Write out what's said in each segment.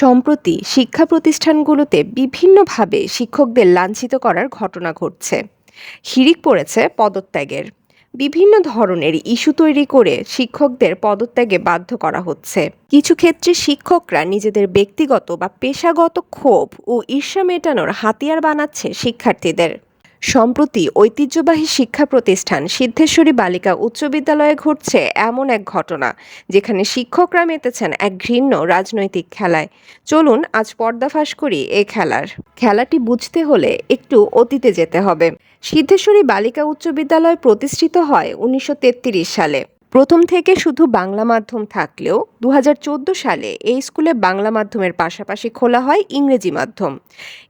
সম্প্রতি শিক্ষা প্রতিষ্ঠানগুলোতে বিভিন্নভাবে শিক্ষকদের লাঞ্ছিত করার ঘটনা ঘটছে। হিড়িক পড়েছে পদত্যাগের। বিভিন্ন ধরনের ইস্যু তৈরি করে শিক্ষকদের পদত্যাগে বাধ্য করা হচ্ছে। কিছু ক্ষেত্রে শিক্ষকরা নিজেদের ব্যক্তিগত বা পেশাগত ক্ষোভ ও ঈর্ষা মেটানোর হাতিয়ার বানাচ্ছে শিক্ষার্থীদের। সম্প্রতি ঐতিহ্যবাহী শিক্ষা প্রতিষ্ঠান সিদ্ধেশ্বরী বালিকা উচ্চ বিদ্যালয়ে ঘটছে এমন এক ঘটনা, যেখানে শিক্ষকরা মেতেছেন এক ঘৃণ্য রাজনৈতিক খেলায়। চলুন আজ পর্দাফাস করি এ খেলার। খেলাটি বুঝতে হলে একটু অতীতে যেতে হবে। সিদ্ধেশ্বরী বালিকা উচ্চ বিদ্যালয় প্রতিষ্ঠিত হয় উনিশশো তেত্রিশ সালে। প্রথম থেকে শুধু বাংলা মাধ্যম থাকলেও দু হাজার চোদ্দ সালে এই স্কুলে বাংলা মাধ্যমের পাশাপাশি খোলা হয় ইংরেজি মাধ্যম।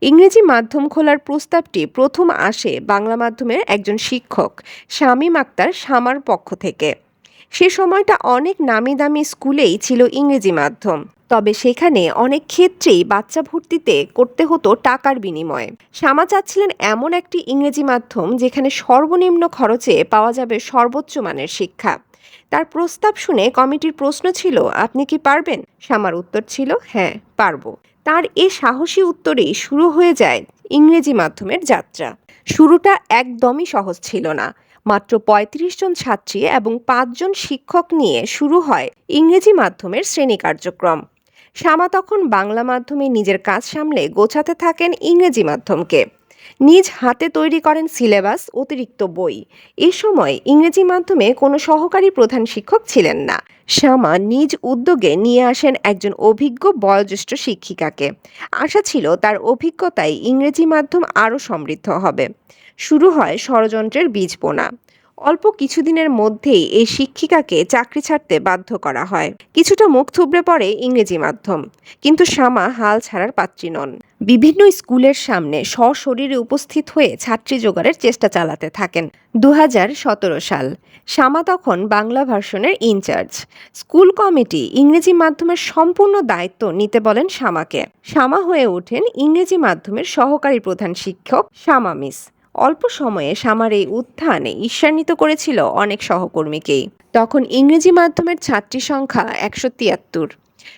ইংরেজি মাধ্যম খোলার প্রস্তাবটি প্রথম আসে বাংলা মাধ্যমের একজন শিক্ষক, শামীম আক্তার শামার পক্ষ থেকে। সে সময়টা অনেক নামি দামি স্কুলেই ছিল ইংরেজি মাধ্যম, তবে সেখানে অনেক ক্ষেত্রেই বাচ্চা ভর্তিতে করতে হতো টাকার বিনিময়ে। শামা চাচ্ছিলেন এমন একটি ইংরেজি মাধ্যম যেখানে সর্বনিম্ন খরচে পাওয়া যাবে সর্বোচ্চ মানের শিক্ষা। তার প্রস্তাব শুনে কমিটির প্রশ্ন ছিল, আপনি কি পারবেন? শামার উত্তর ছিল হ্যাঁ পারব। তার এ সাহসী উত্তরেই শুরু হয়ে যায় ইংরেজি মাধ্যমের যাত্রা। শুরুটা একদমই সহজ ছিল না। মাত্র ৩৫ জন ছাত্রী এবং পাঁচজন শিক্ষক নিয়ে শুরু হয় ইংরেজি মাধ্যমের শ্রেণি কার্যক্রম। শ্যামা তখন বাংলা মাধ্যমে নিজের কাজ সামলে গোছাতে থাকেন ইংরেজি মাধ্যমকে। নিজ হাতে তৈরি করেন সিলেবাস, অতিরিক্ত বই। এ সময় ইংরেজি মাধ্যমে কোনো সহকারী প্রধান শিক্ষক ছিলেন না। শ্যামা নিজ উদ্যোগে নিয়ে আসেন একজন অভিজ্ঞ বয়োজ্যেষ্ঠ শিক্ষিকাকে। আশা ছিল তার অভিজ্ঞতায় ইংরেজি মাধ্যম আরও সমৃদ্ধ হবে। শুরু হয় ষড়যন্ত্রের বীজ বোনা অল্প কিছুদিনের মধ্যেই এই শিক্ষিকাকে চাকরি ছাড়তে বাধ্য করা হয়। কিছুটা মুখ থুবড়ে পড়ে ইংরেজি মাধ্যম। কিন্তু শ্যামা হাল ছাড়ার পাত্রী নন। বিভিন্ন স্কুলের সামনে সশরীরে উপস্থিত হয়ে ছাত্রী জোগাড়ের চেষ্টা চালাতে থাকেন। দু হাজার সতেরো সাল শ্যামা তখন বাংলা ভার্সনের ইনচার্জ। স্কুল কমিটি ইংরেজি মাধ্যমের সম্পূর্ণ দায়িত্ব নিতে বলেন শ্যামাকে শ্যামা হয়ে ওঠেন ইংরেজি মাধ্যমের সহকারী প্রধান শিক্ষক শ্যামা মিস। অল্প সময়ে সামার এই উত্থানে ঈর্ষান্বিত করেছিল অনেক সহকর্মীকেই। তখন ইংরেজি মাধ্যমের ছাত্রী সংখ্যা একশো তিয়াত্তর।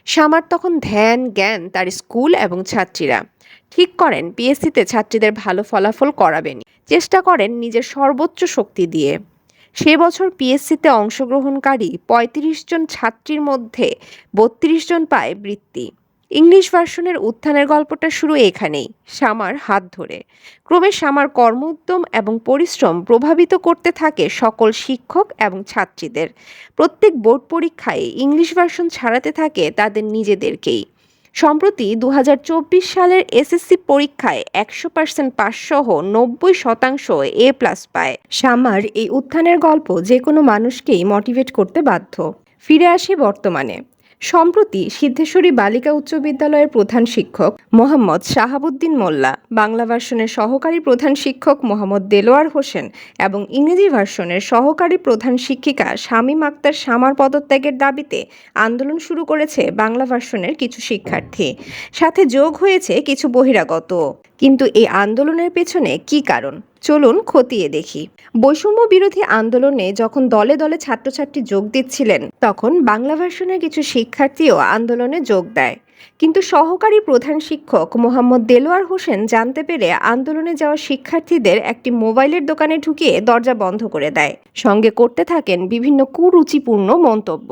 সামার তখন ধ্যান, জ্ঞান, তার স্কুল এবং ছাত্রীরা। ঠিক করেন, পিএসসিতে ছাত্রীদের ভালো ফলাফল করাবেন। চেষ্টা করেন নিজের সর্বোচ্চ শক্তি দিয়ে। সে বছর পিএসসিতে অংশগ্রহণকারী ৩৫ জন ছাত্রীর মধ্যে বত্রিশ জন পায় বৃত্তি। ইংলিশ ভার্সনের উত্থানের গল্পটা শুরু এখানেই শ্যামার হাত ধরে। ক্রমে শ্যামার কর্ম উদ্যম এবং পরিশ্রম প্রভাবিত করতে থাকে সকল শিক্ষক এবং ছাত্রীদের। প্রত্যেক বোর্ড পরীক্ষায় ইংলিশ ভার্সন ছাড়াতে থাকে তাদের নিজেদেরকেই। সম্প্রতি দু হাজার চব্বিশ সালের এসএসসি পরীক্ষায় একশো পার্সেন্ট পাসসহ নব্বই শতাংশ এ প্লাস পায়। শ্যামার এই উত্থানের গল্প যে কোনো মানুষকেই মোটিভেট করতে বাধ্য। ফিরে আসি বর্তমানে। সম্প্রতি সিদ্ধেশ্বরী বালিকা উচ্চ বিদ্যালয়ের প্রধান শিক্ষক মোহাম্মদ শাহাবুদ্দিন মোল্লা, বাংলা ভার্সনের সহকারী প্রধান শিক্ষক মোহাম্মদ দেলোয়ার হোসেন এবং ইংরেজি ভার্সনের সহকারী প্রধান শিক্ষিকা শামীম আক্তার শামার পদত্যাগের দাবিতে আন্দোলন শুরু করেছে বাংলা ভার্সনের কিছু শিক্ষার্থী। সাথে যোগ হয়েছে কিছু বহিরাগত। কিন্তু এই আন্দোলনের পেছনে কী কারণ? চলুন খতিয়ে দেখি। বৈষম্য বিরোধী আন্দোলনে যখন দলে দলে ছাত্রছাত্রী যোগ দিচ্ছিলেন, তখন বাংলা ভার্সনের কিছু শিক্ষার্থীও আন্দোলনে যোগ দেয়। কিন্তু সহকারী প্রধান শিক্ষক মোহাম্মদ দেলোয়ার হোসেন জানতে পেরে আন্দোলনে যাওয়া শিক্ষার্থীদের একটি মোবাইলের দোকানে ঢুকিয়ে দরজা বন্ধ করে দেয়। সঙ্গে করতে থাকেন বিভিন্ন কুরুচিপূর্ণ মন্তব্য।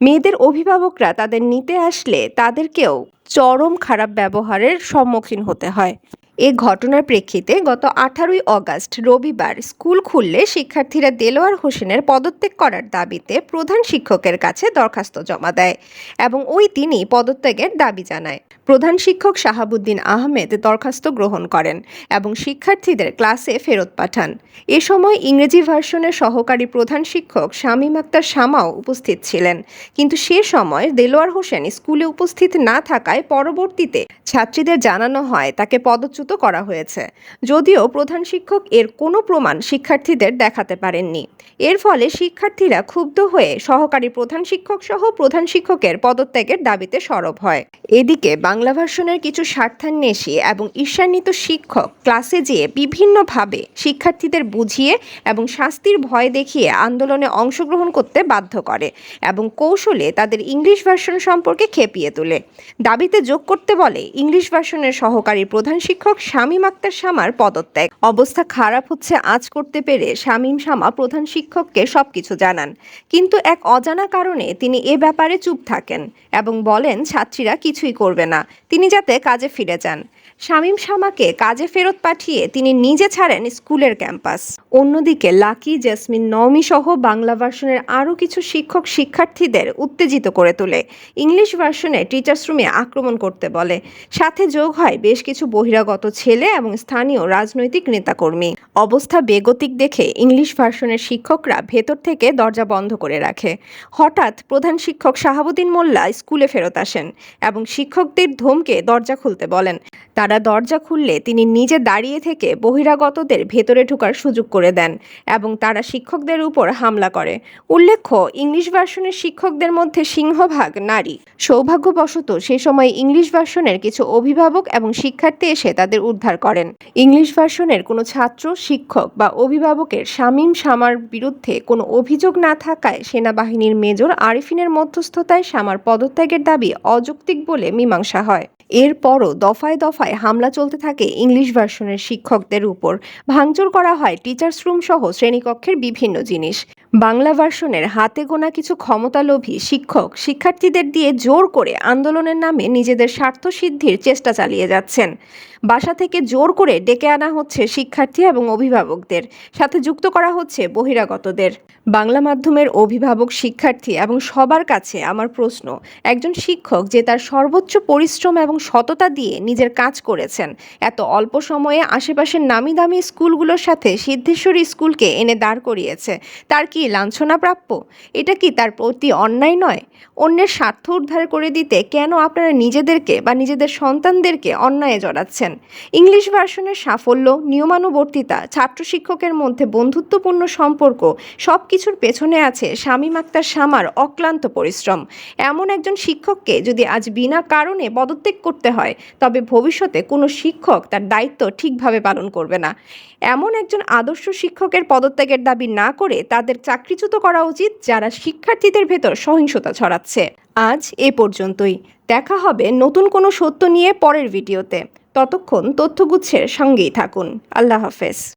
মেয়েদের অভিভাবকরা তাদের নিতে আসলে তাদেরকেও চরম খারাপ ব্যবহারের সম্মুখীন হতে হয়। এ ঘটনার প্রেক্ষিতে গত আঠারোই অগাস্ট রবিবার স্কুল খুললে শিক্ষার্থীরা দেলোয়ার হোসেনের পদত্যাগ করার দাবিতে প্রধান শিক্ষকের কাছে দরখাস্ত জমা দেয় এবং ওই তিনি পদত্যাগের দাবি জানায়। প্রধান শিক্ষক শাহাবুদ্দিন আহমেদ দরখাস্ত গ্রহণ করেন এবং শিক্ষার্থীদের ক্লাসে ফেরত পাঠান। এ সময় ইংরেজি ভার্সনের সহকারী প্রধান শিক্ষক শামীম আক্তার শামাও উপস্থিত ছিলেন। কিন্তু সে সময় দেলোয়ার হোসেন স্কুলে উপস্থিত না থাকায় পরবর্তীতে ছাত্রীদের জানানো হয় তাকে পদচ্যুত করা হয়েছে। যদিও প্রধান শিক্ষক এর কোনো প্রমাণ শিক্ষার্থীদের দেখাতে পারেননি। এর ফলে শিক্ষার্থীরা ক্ষুব্ধ হয়ে সহকারী প্রধান শিক্ষক সহ প্রধান শিক্ষকের পদত্যাগের দাবিতে সরব হয়। এদিকে বাংলা ভার্সনের কিছু স্বার্থান্বেষী এবং ঈর্ষান্বিত শিক্ষক ক্লাসে যেয়ে বিভিন্নভাবে শিক্ষার্থীদের বুঝিয়ে এবং শাস্তির ভয় দেখিয়ে আন্দোলনে অংশগ্রহণ করতে বাধ্য করে এবং কৌশলে তাদের ইংলিশ ভার্সন সম্পর্কে খেপিয়ে তোলে। দাবিতে যোগ করতে বলে, ইংলিশ ভার্সনের সহকারী প্রধান শিক্ষক শামীম আক্তার শামার পদত্যাগ। অবস্থা খারাপ হচ্ছে আজ করতে পেরে শামীম শামা প্রধান শিক্ষককে সবকিছু জানান। কিন্তু এক অজানা কারণে তিনি এ ব্যাপারে চুপ থাকেন এবং বলেন, ছাত্রীরা কিছুই করবে না। তিনি যাতে কাজে ফিরে যান। শামীম শামাকে কাজে ফেরত পাঠিয়ে তিনি নিজে ছাড়েন স্কুলের ক্যাম্পাস। অন্যদিকে লাকি, জেসমিন, নওমি সহ বাংলা ভার্সনের আরও কিছু শিক্ষক, শিক্ষার্থীদের উত্তেজিত করে তোলে। ইংলিশ ভার্সনে টিচার্স রুমে আক্রমণ করতে বলে। সাথে যোগ হয় বেশ কিছু বহিরাগত ছেলে এবং স্থানীয় রাজনৈতিক নেতাকর্মী। অবস্থা বেগতিক দেখে ইংলিশ ভার্সনের শিক্ষকরা ভেতর থেকে দরজা বন্ধ করে রাখে। হঠাৎ প্রধান শিক্ষক শাহাবুদ্দিন মোল্লা স্কুলে ফেরত আসেন এবং শিক্ষকদের ধমকে দরজা খুলতে বলেন। তারা দরজা খুললে তিনি নিজে দাঁড়িয়ে থেকে বহিরাগতদের ভেতরে ঢোকার সুযোগ করে দেন এবং তারা শিক্ষকদের উপর হামলা করে। উল্লেখ্য, ইংলিশ ভার্সনের শিক্ষকদের মধ্যে সিংহভাগ নারী। সৌভাগ্যবশত সে সময় ইংলিশ ভার্সনের কিছু অভিভাবক এবং শিক্ষার্থী এসে তাদের উদ্ধার করেন। ইংলিশ ভার্সনের কোনো ছাত্র, শিক্ষক বা অভিভাবকের শামীম শামার বিরুদ্ধে কোনো অভিযোগ না থাকায় সেনাবাহিনীর মেজর আরিফিনের মধ্যস্থতায় শামার পদত্যাগের দাবি অযৌক্তিক বলে মীমাংসা হয়। এরপরও দফায় দফায় হামলা চলতে থাকে ইংলিশ ভার্সনের শিক্ষকদের উপর। ভাঙচুর করা হয় টিচার্স রুম সহ শ্রেণীকক্ষের বিভিন্ন জিনিস। বাংলা ভার্সনের হাতে গোনা কিছু ক্ষমতালোভী শিক্ষক, শিক্ষার্থীদের দিয়ে জোর করে আন্দোলনের নামে নিজেদের স্বার্থ সিদ্ধির চেষ্টা চালিয়ে যাচ্ছেন। বাসা থেকে জোর করে ডেকে আনা হচ্ছে শিক্ষার্থী এবং অভিভাবকদের, সাথে যুক্ত করা হচ্ছে বহিরাগতদের। বাংলা মাধ্যমের অভিভাবক, শিক্ষার্থী এবং সবার কাছে আমার প্রশ্ন, একজন শিক্ষক যে তার সর্বোচ্চ পরিশ্রম এবং সততা দিয়ে নিজের কাজ করেছেন, এত অল্প সময়ে আশেপাশের নামি দামি স্কুলগুলোর সাথে সিদ্ধেশ্বরী স্কুলকে এনে দাঁড় করিয়েছে, তার কি লাঞ্ছনা প্রাপ্য এটা কি তার প্রতি অন্যায় নয়? অন্যের স্বার্থ উদ্ধার করে দিতে কেন আপনারা নিজেদেরকে বা নিজেদের সন্তানদেরকে অন্যায়ে জড়াচ্ছেন? ইংলিশ ভার্সনের সাফল্য, নিয়মানুবর্তিতা, ছাত্র শিক্ষকের মধ্যে বন্ধুত্বপূর্ণ সম্পর্ক সব কিছুর পেছনে আছে শামীম আক্তার শামার অক্লান্ত পরিশ্রম। এমন একজন শিক্ষককে যদি আজ বিনা কারণে পদত্যাগ করতে হয়, তবে ভবিষ্যতে কোনো শিক্ষক তার দায়িত্ব ঠিকভাবে পালন করবে না। এমন একজন আদর্শ শিক্ষকের পদত্যাগের দাবি না করে তাদের চাকরিচ্যুত করা উচিত যারা শিক্ষার্থীদের ভেতর সহিংসতা ছড়াচ্ছে। আজ এ পর্যন্তই। দেখা হবে নতুন কোনো সত্য নিয়ে পরের ভিডিওতে। ততক্ষণ তথ্যগুচ্ছের সঙ্গেই থাকুন। আল্লাহ হাফেজ।